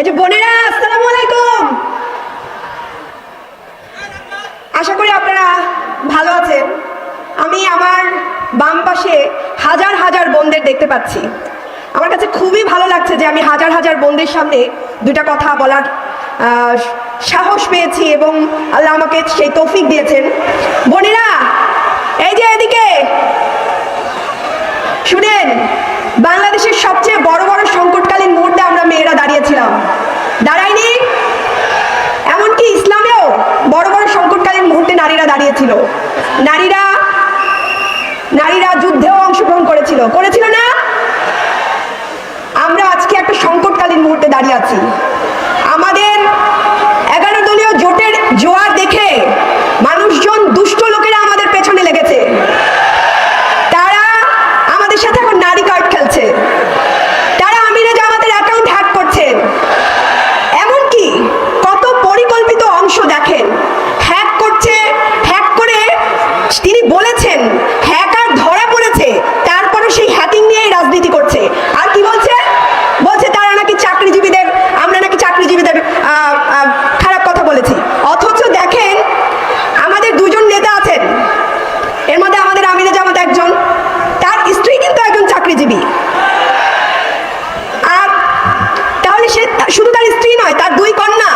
এই যে বোনেরা, আসসালামু আলাইকুম। আশা করি আপনারা ভালো আছেন। আমি আমার বাম পাশে হাজার হাজার বোনদের দেখতে পাচ্ছি। আমার কাছে খুবই ভালো লাগছে যে আমি হাজার হাজার বোনদের সামনে দুটা কথা বলার সাহস পেয়েছি এবং আল্লাহ আমাকে সেই তৌফিক দিয়েছেন। বোনেরা, এই যে এদিকে, শুনেন, বাংলাদেশের সবচেয়ে বড় বড় দাঁড়িয়েছিলাম। দাঁড়াইনি এমনকি ইসলামেও বড় বড় সংকটকালীন মুহূর্তে নারীরা দাঁড়িয়েছিল। নারীরা নারীরা যুদ্ধেও অংশগ্রহণ করেছিল। করেছিল না? আমরা আজকে একটা সংকটকালীন মুহূর্তে দাঁড়িয়ে আছি। আমাদের এগারো দলীয় জোটের জোয়ার দেখে মানুষজন শুধু তার স্ত্রী নয় তার দুই কন্যা।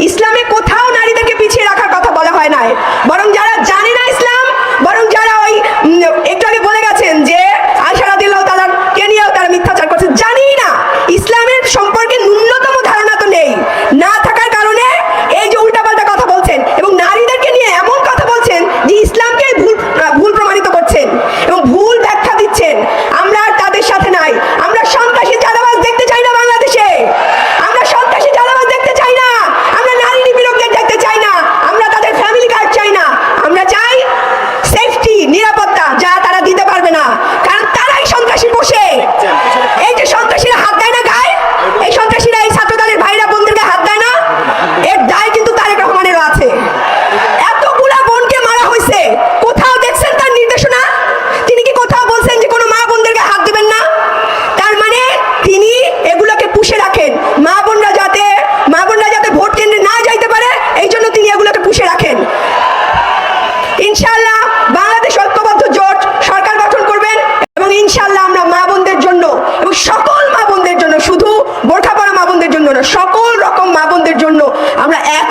ইসলামে কোথাও নারীদেরকে পিছিয়ে রাখার কথা বলা হয় না বরং যারা জানে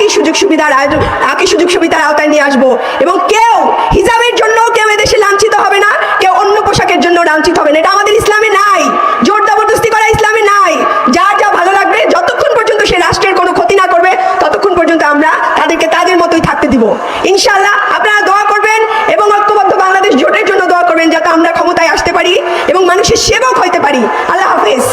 একই সুযোগ সুবিধার আয়োজন একই সুযোগ সুবিধার আওতায় নিয়ে আসব। এবং কেউ হিজাবের জন্য কেউ এদেশে লাঞ্ছিত হবে না, কেউ অন্য পোশাকের জন্য লাঞ্ছিত হবে না। এটা আমাদের ইসলামে নাই। জোর জবরদস্তি করা ইসলামে নাই। যা যা ভালো লাগবে, যতক্ষণ পর্যন্ত সে রাষ্ট্রের কোনো ক্ষতি না করবে, ততক্ষণ পর্যন্ত আমরা তাদেরকে তাদের মতোই থাকতে দিব। ইনশাল্লাহ আপনারা দোয়া করবেন এবং ঐক্যবদ্ধ বাংলাদেশ জোটের জন্য দোয়া করবেন, যাতে আমরা ক্ষমতায় আসতে পারি এবং মানুষের সেবক হইতে পারি। আল্লাহ হাফেজ।